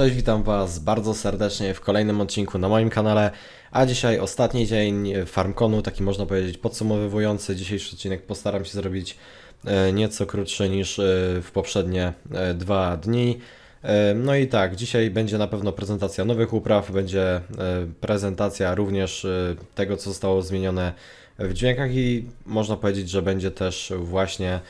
Cześć, witam Was bardzo serdecznie w kolejnym odcinku na moim kanale. A dzisiaj ostatni dzień FarmConu, taki można powiedzieć podsumowujący. Dzisiejszy odcinek postaram się zrobić e, nieco krótszy niż e, w poprzednie e, dwa dni. No i tak, dzisiaj będzie na pewno prezentacja nowych upraw, będzie prezentacja również tego, co zostało zmienione w dźwiękach i można powiedzieć, że będzie też właśnie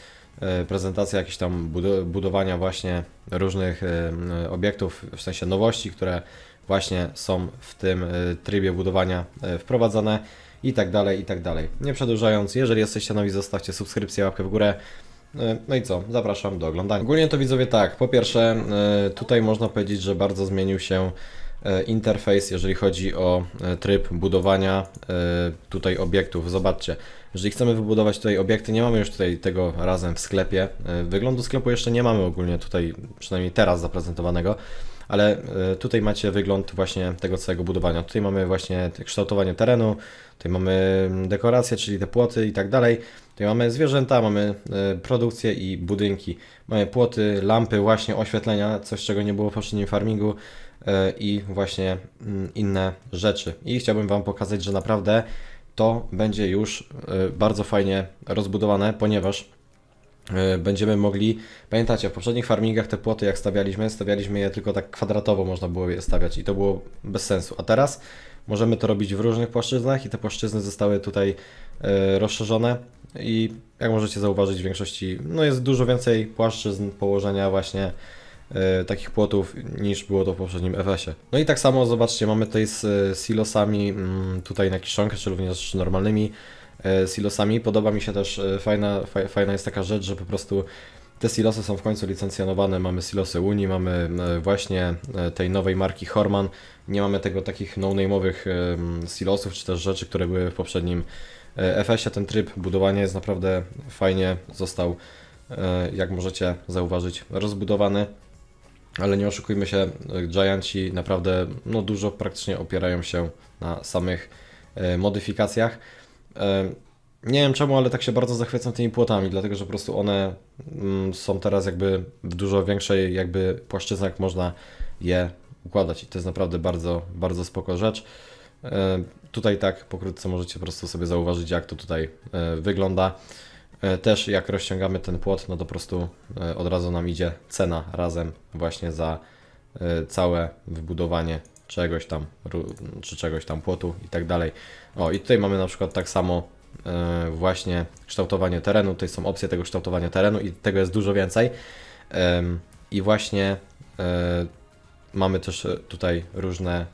prezentacja jakichś tam budo- budowania właśnie różnych e, obiektów, w sensie nowości, które właśnie są w tym e, trybie budowania e, wprowadzone i tak dalej, i tak dalej. Nie przedłużając, jeżeli jesteście nowi, zostawcie subskrypcję, łapkę w górę. E, No i co? Zapraszam do oglądania. Ogólnie to widzowie tak, po pierwsze e, tutaj można powiedzieć, że bardzo zmienił się e, interfejs, jeżeli chodzi o e, tryb budowania e, tutaj obiektów. Zobaczcie, jeżeli chcemy wybudować tutaj obiekty, nie mamy już tutaj tego razem w sklepie. E, Wyglądu sklepu jeszcze nie mamy ogólnie tutaj, przynajmniej teraz zaprezentowanego, ale e, tutaj macie wygląd właśnie tego całego budowania. Tutaj mamy właśnie kształtowanie terenu, tutaj mamy mm, dekoracje, czyli te płoty i tak dalej. Tutaj mamy zwierzęta, mamy e, produkcję i budynki. Mamy płoty, lampy, właśnie oświetlenia, coś czego nie było w poprzednim farmingu e, i właśnie mm, inne rzeczy. I chciałbym Wam pokazać, że naprawdę to będzie już e, bardzo fajnie rozbudowane, ponieważ e, będziemy mogli, pamiętacie, w poprzednich farmingach te płoty jak stawialiśmy, stawialiśmy je tylko tak kwadratowo można było je stawiać i to było bez sensu. A teraz możemy to robić w różnych płaszczyznach i te płaszczyzny zostały tutaj e, rozszerzone i jak możecie zauważyć w większości, no jest dużo więcej płaszczyzn położenia właśnie e, takich płotów niż było to w poprzednim FS-ie. No i tak samo zobaczcie, mamy tutaj z e, silosami mm, tutaj na kiszonkę, czy również normalnymi e, silosami. Podoba mi się też, fajna, faj, fajna jest taka rzecz, że po prostu te silosy są w końcu licencjonowane. Mamy silosy Unii, mamy właśnie tej nowej marki Horman. Nie mamy tego takich no-name'owych silosów, czy też rzeczy, które były w poprzednim FS-ie. Ten tryb budowania jest naprawdę fajnie został, jak możecie zauważyć, rozbudowany. Ale nie oszukujmy się, Giantsi naprawdę no, dużo praktycznie opierają się na samych e, modyfikacjach. E, nie wiem czemu, ale tak się bardzo zachwycam tymi płotami, dlatego że po prostu one mm, są teraz jakby w dużo większej jakby płaszczyznach można je układać i to jest naprawdę bardzo, bardzo spoko rzecz. E, Tutaj tak pokrótce możecie po prostu sobie zauważyć jak to tutaj wygląda. E, Też jak rozciągamy ten płot, no to po prostu e, od razu nam idzie cena razem właśnie za e, całe wybudowanie czegoś tam, czy czegoś tam płotu i tak dalej. O i tutaj mamy na przykład tak samo właśnie kształtowanie terenu, tutaj są opcje tego kształtowania terenu i tego jest dużo więcej. I właśnie mamy też tutaj różne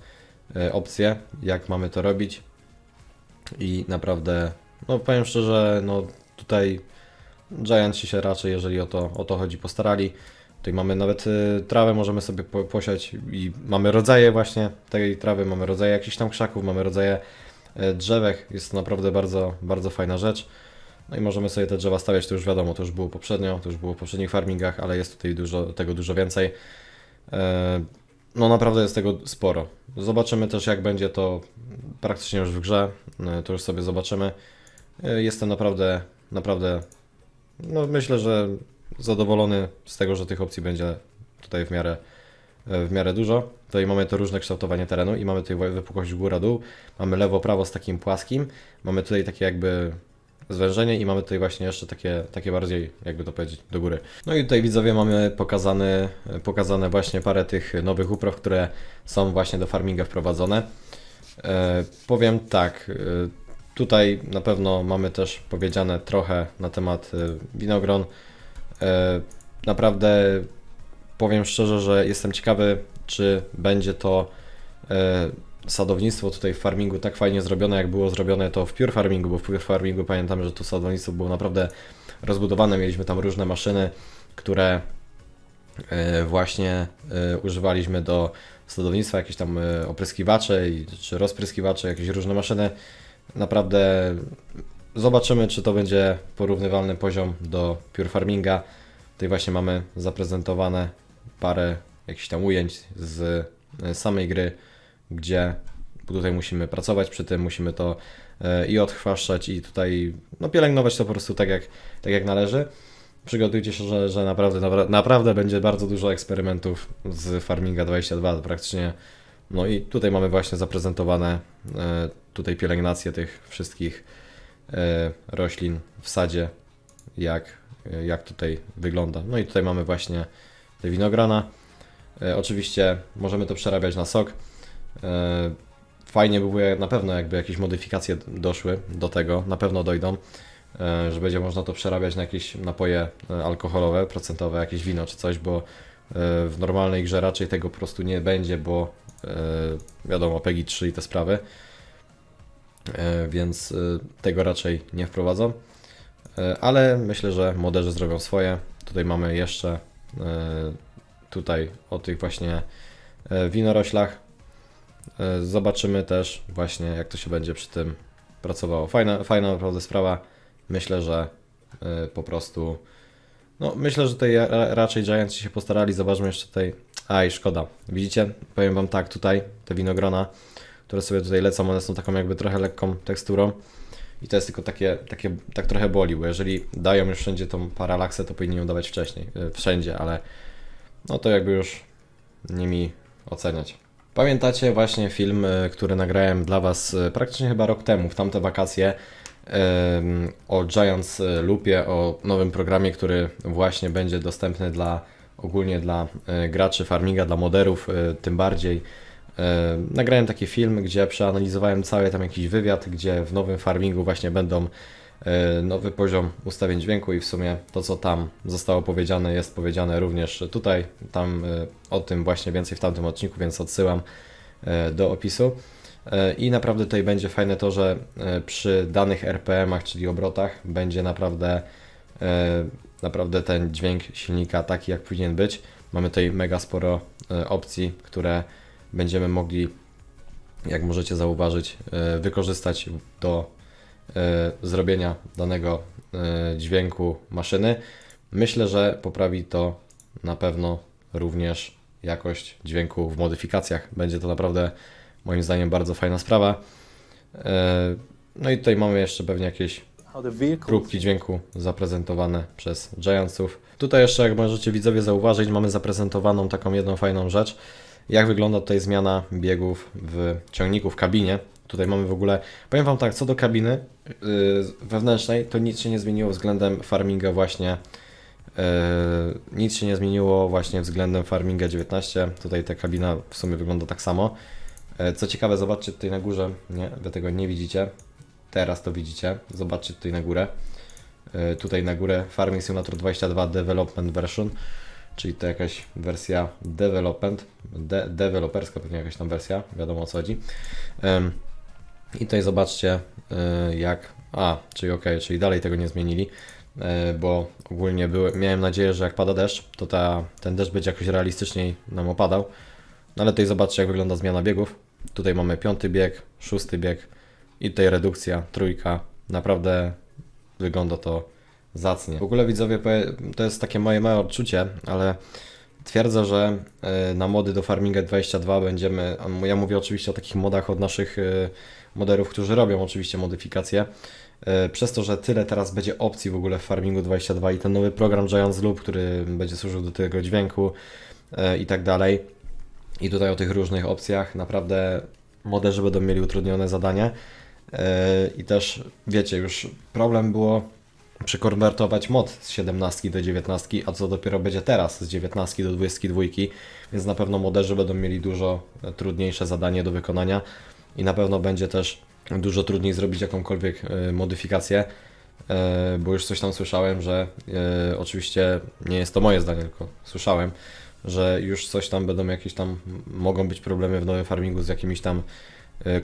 opcje, jak mamy to robić i naprawdę, no powiem szczerze, no tutaj Giantsi się raczej, jeżeli o to, o to chodzi, postarali. Tutaj mamy nawet y, trawę, możemy sobie po, posiać i mamy rodzaje właśnie tej trawy, mamy rodzaje jakichś tam krzaków, mamy rodzaje y, drzewek. Jest to naprawdę bardzo, bardzo fajna rzecz. No i możemy sobie te drzewa stawiać, to już wiadomo, to już było poprzednio, to już było w poprzednich farmingach, ale jest tutaj dużo, tego dużo więcej. E, No naprawdę jest tego sporo. Zobaczymy też jak będzie to praktycznie już w grze, to już sobie zobaczymy. Jestem naprawdę, naprawdę, no myślę, że zadowolony z tego, że tych opcji będzie tutaj w miarę, e, w miarę dużo. Tutaj mamy to różne kształtowanie terenu i mamy tutaj wypukłość góra-dół, mamy lewo-prawo z takim płaskim, mamy tutaj takie jakby zwężenie i mamy tutaj właśnie jeszcze takie, takie bardziej, jakby to powiedzieć, do góry. No i tutaj widzowie mamy pokazane, pokazane właśnie parę tych nowych upraw, które są właśnie do farminga wprowadzone. E, powiem tak, e, tutaj na pewno mamy też powiedziane trochę na temat e, winogron. E, naprawdę powiem szczerze, że jestem ciekawy, czy będzie to e, sadownictwo tutaj w farmingu tak fajnie zrobione, jak było zrobione to w Pure Farmingu, bo w Pure Farmingu pamiętam, że to sadownictwo było naprawdę rozbudowane. Mieliśmy tam różne maszyny, które właśnie używaliśmy do sadownictwa, jakieś tam opryskiwacze czy rozpryskiwacze, jakieś różne maszyny. Naprawdę zobaczymy, czy to będzie porównywalny poziom do Pure Farminga. Tutaj właśnie mamy zaprezentowane parę jakichś tam ujęć z e, samej gry, gdzie tutaj musimy pracować przy tym, musimy to e, i odchwaszczać i tutaj no, pielęgnować to po prostu tak jak, tak jak należy. przygotujcie się, że, że naprawdę, napra- naprawdę będzie bardzo dużo eksperymentów z Farminga 22, praktycznie. No i tutaj mamy właśnie zaprezentowane e, tutaj pielęgnację tych wszystkich e, roślin w sadzie, jak, jak tutaj wygląda. No i tutaj mamy właśnie te winogrona. E, oczywiście możemy to przerabiać na sok. E, fajnie by było, na pewno jakby jakieś modyfikacje doszły do tego, na pewno dojdą, że będzie można to przerabiać na jakieś napoje alkoholowe, procentowe, jakieś wino czy coś, bo w normalnej grze raczej tego po prostu nie będzie, bo wiadomo, PEGI 3 i te sprawy, więc e, tego raczej nie wprowadzą. E, Ale myślę, że moderzy zrobią swoje. Tutaj mamy jeszcze e, tutaj o tych właśnie e, winoroślach. E, Zobaczymy też właśnie jak to się będzie przy tym pracowało. Fajna, fajna naprawdę sprawa. Myślę, że e, po prostu no myślę, że tutaj ra- raczej Giantsi się postarali. Zobaczmy jeszcze tutaj. Aj, szkoda. Widzicie? Powiem wam tak, tutaj te winogrona, które sobie tutaj lecą, one są taką jakby trochę lekką teksturą. I to jest tylko takie, takie tak trochę boli, bo jeżeli dają już wszędzie tą paralaksę, to powinni ją dawać wcześniej, e, wszędzie, ale no to jakby już nie mi oceniać. Pamiętacie właśnie film, e, który nagrałem dla Was e, praktycznie chyba rok temu, w tamte wakacje, o Giants Loopie, o nowym programie, który właśnie będzie dostępny dla ogólnie dla graczy farminga, dla moderów, tym bardziej. Nagrałem taki film, gdzie przeanalizowałem cały tam jakiś wywiad, gdzie w nowym farmingu właśnie będą e, nowy poziom ustawień dźwięku i w sumie to, co tam zostało powiedziane, jest powiedziane również tutaj. Tam e, o tym właśnie więcej w tamtym odcinku, więc odsyłam e, do opisu. I naprawdę tutaj będzie fajne to, że przy danych RPM-ach, czyli obrotach, będzie naprawdę, naprawdę ten dźwięk silnika taki, jak powinien być. Mamy tutaj mega sporo opcji, które będziemy mogli, jak możecie zauważyć, e, wykorzystać do e, zrobienia danego e, dźwięku maszyny. Myślę, że poprawi to na pewno również jakość dźwięku w modyfikacjach. Będzie to naprawdę moim zdaniem bardzo fajna sprawa. No i tutaj mamy jeszcze pewnie jakieś próbki dźwięku zaprezentowane przez Giantsów. Tutaj jeszcze, jak możecie widzowie zauważyć, mamy zaprezentowaną taką jedną fajną rzecz. Jak wygląda tutaj zmiana biegów w ciągniku w kabinie. Tutaj mamy w ogóle, powiem Wam tak, co do kabiny yy, wewnętrznej, to nic się nie zmieniło względem farminga właśnie. Yy, nic się nie zmieniło właśnie względem farminga 19. Tutaj ta kabina w sumie wygląda tak samo. Yy, Co ciekawe, zobaczcie tutaj na górze, nie, Wy tego nie widzicie. Teraz to widzicie. Zobaczcie tutaj na górę. Tutaj na górę Farming Simulator 22 Development Version, czyli to jakaś wersja development, de, deweloperska pewnie jakaś tam wersja, wiadomo o co chodzi. Ym, I tutaj zobaczcie yy, jak, a, czyli ok, czyli dalej tego nie zmienili, yy, bo ogólnie były, miałem nadzieję, że jak pada deszcz, to ta, ten deszcz będzie jakoś realistyczniej nam opadał. No ale tutaj zobaczcie jak wygląda zmiana biegów. Tutaj mamy piąty bieg, szósty bieg, i tutaj redukcja, trójka. Naprawdę wygląda to zacnie. W ogóle widzowie, to jest takie moje małe odczucie, ale twierdzę, że e, na mody do Farminga 22 będziemy, ja mówię oczywiście o takich modach od naszych e, moderów, którzy robią oczywiście modyfikacje. E, Przez to, że tyle teraz będzie opcji w ogóle w Farmingu 22 i ten nowy program Giants Loop, który będzie służył do tego dźwięku i tak dalej. I tutaj o tych różnych opcjach naprawdę moderzy będą mieli utrudnione zadanie. I też wiecie, już problem było przekonwertować mod z 17 do 19, a co dopiero będzie teraz z 19 do 22, więc na pewno moderzy będą mieli dużo e, trudniejsze zadanie do wykonania i na pewno będzie też dużo trudniej zrobić jakąkolwiek e, modyfikację, e, bo już coś tam słyszałem, że oczywiście nie jest to moje zdanie, tylko słyszałem, że już coś tam będą jakieś tam, mogą być problemy w nowym farmingu z jakimiś tam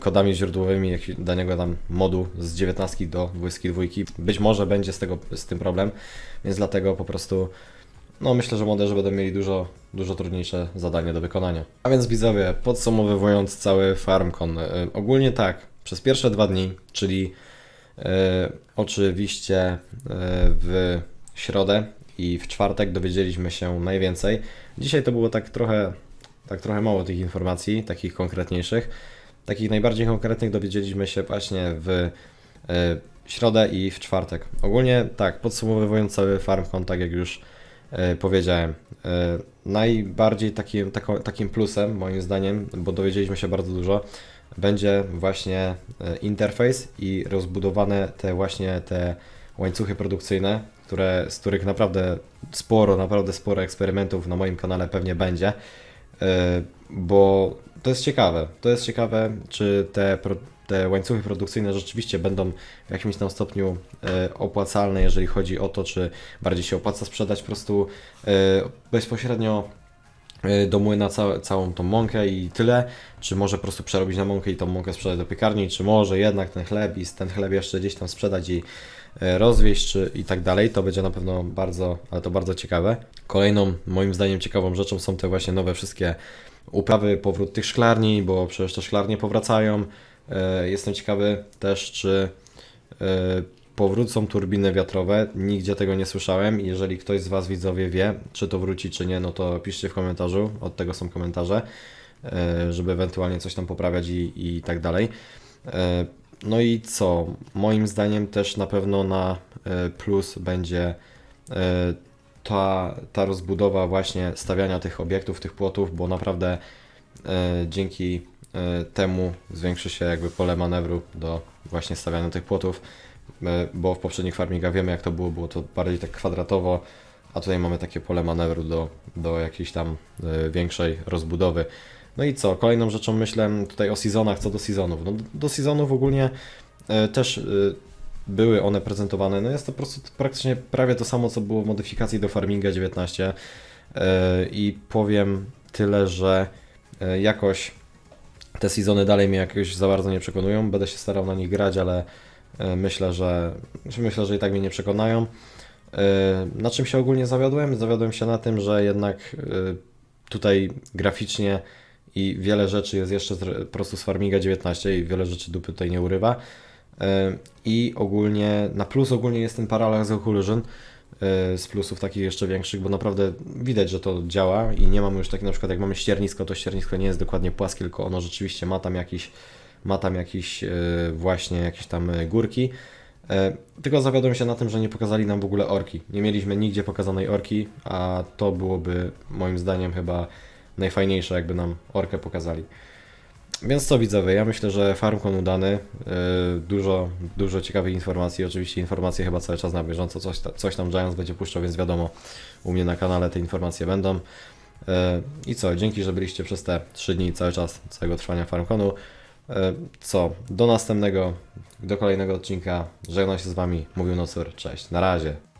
kodami źródłowymi jak- danego tam modu z 19 do 22. Być może będzie z tego z tym problem, więc dlatego po prostu no myślę, że moderzy będą mieli dużo, dużo trudniejsze zadanie do wykonania. A więc widzowie, podsumowując cały FarmCon, e, ogólnie tak, przez pierwsze dwa dni, czyli e, oczywiście e, w środę i w czwartek dowiedzieliśmy się najwięcej. Dzisiaj to było tak trochę, tak trochę mało tych informacji, takich konkretniejszych. Takich najbardziej konkretnych dowiedzieliśmy się właśnie w e, środę i w czwartek. Ogólnie tak, podsumowując cały FarmCon, tak jak już e, powiedziałem, e, najbardziej takim, takim plusem, moim zdaniem, bo dowiedzieliśmy się bardzo dużo, będzie właśnie interfejs i rozbudowane te właśnie te łańcuchy produkcyjne, które, z których naprawdę sporo, naprawdę sporo eksperymentów na moim kanale pewnie będzie, bo to jest ciekawe. To jest ciekawe, czy te, te łańcuchy produkcyjne rzeczywiście będą w jakimś tam stopniu e, opłacalne, jeżeli chodzi o to, czy bardziej się opłaca sprzedać po prostu e, bezpośrednio e, do młyna ca całą tą mąkę i tyle, czy może po prostu przerobić na mąkę i tą mąkę sprzedać do piekarni, czy może jednak ten chleb i ten chleb jeszcze gdzieś tam sprzedać i rozwieść, czy i tak dalej, to będzie na pewno bardzo, ale to bardzo ciekawe. Kolejną moim zdaniem ciekawą rzeczą są te właśnie nowe wszystkie uprawy, powrót tych szklarni, bo przecież te szklarnie powracają. E, Jestem ciekawy też, czy e, powrócą turbiny wiatrowe. Nigdzie tego nie słyszałem. Jeżeli ktoś z Was widzowie wie, czy to wróci, czy nie, no to piszcie w komentarzu. Od tego są komentarze, e, żeby ewentualnie coś tam poprawiać i, i tak dalej. No i co? Moim zdaniem też na pewno na plus będzie ta, ta rozbudowa właśnie stawiania tych obiektów, tych płotów, bo naprawdę e, dzięki e, temu zwiększy się jakby pole manewru do właśnie stawiania tych płotów, e, bo w poprzednich farmingach wiemy jak to było, było to bardziej tak kwadratowo, a tutaj mamy takie pole manewru do, do jakiejś tam e, większej rozbudowy. No i co? Kolejną rzeczą myślę tutaj o sezonach, co do sezonów. No, do- sezonów ogólnie e, też e, były one prezentowane. No jest to po prostu praktycznie prawie to samo, co było w modyfikacji do Farminga 19. E, I powiem tyle, że e, jakoś te sezony dalej mnie jakoś za bardzo nie przekonują. Będę się starał na nich grać, ale e, myślę, że myślę, że i tak mnie nie przekonają. Na czym się ogólnie zawiodłem? Zawiodłem się na tym, że jednak tutaj graficznie i wiele rzeczy jest jeszcze po prostu z Farminga 19 i wiele rzeczy dupy tutaj nie urywa. E, I ogólnie, na plus ogólnie jest ten Parallax Occlusion e, z plusów takich jeszcze większych, bo naprawdę widać, że to działa i nie mamy już tak na przykład jak mamy ściernisko, to ściernisko nie jest dokładnie płaskie, tylko ono rzeczywiście ma tam jakiś, ma tam jakiś e, właśnie jakieś tam górki. Tylko zawiodłem się na tym, że nie pokazali nam w ogóle orki. Nie mieliśmy nigdzie pokazanej orki, a to byłoby moim zdaniem chyba najfajniejsze, jakby nam orkę pokazali. Więc co widzowie, ja myślę, że FarmCon udany, yy, dużo, dużo ciekawych informacji, oczywiście informacje chyba cały czas na bieżąco, coś, coś tam Giants będzie puszczał, więc wiadomo, u mnie na kanale te informacje będą. Yy, I co, dzięki, że byliście przez te 3 dni cały czas, całego trwania FarmConu. Yy, Co, do następnego, do kolejnego odcinka, żegnam się z Wami, mówił Nocur, cześć, na razie.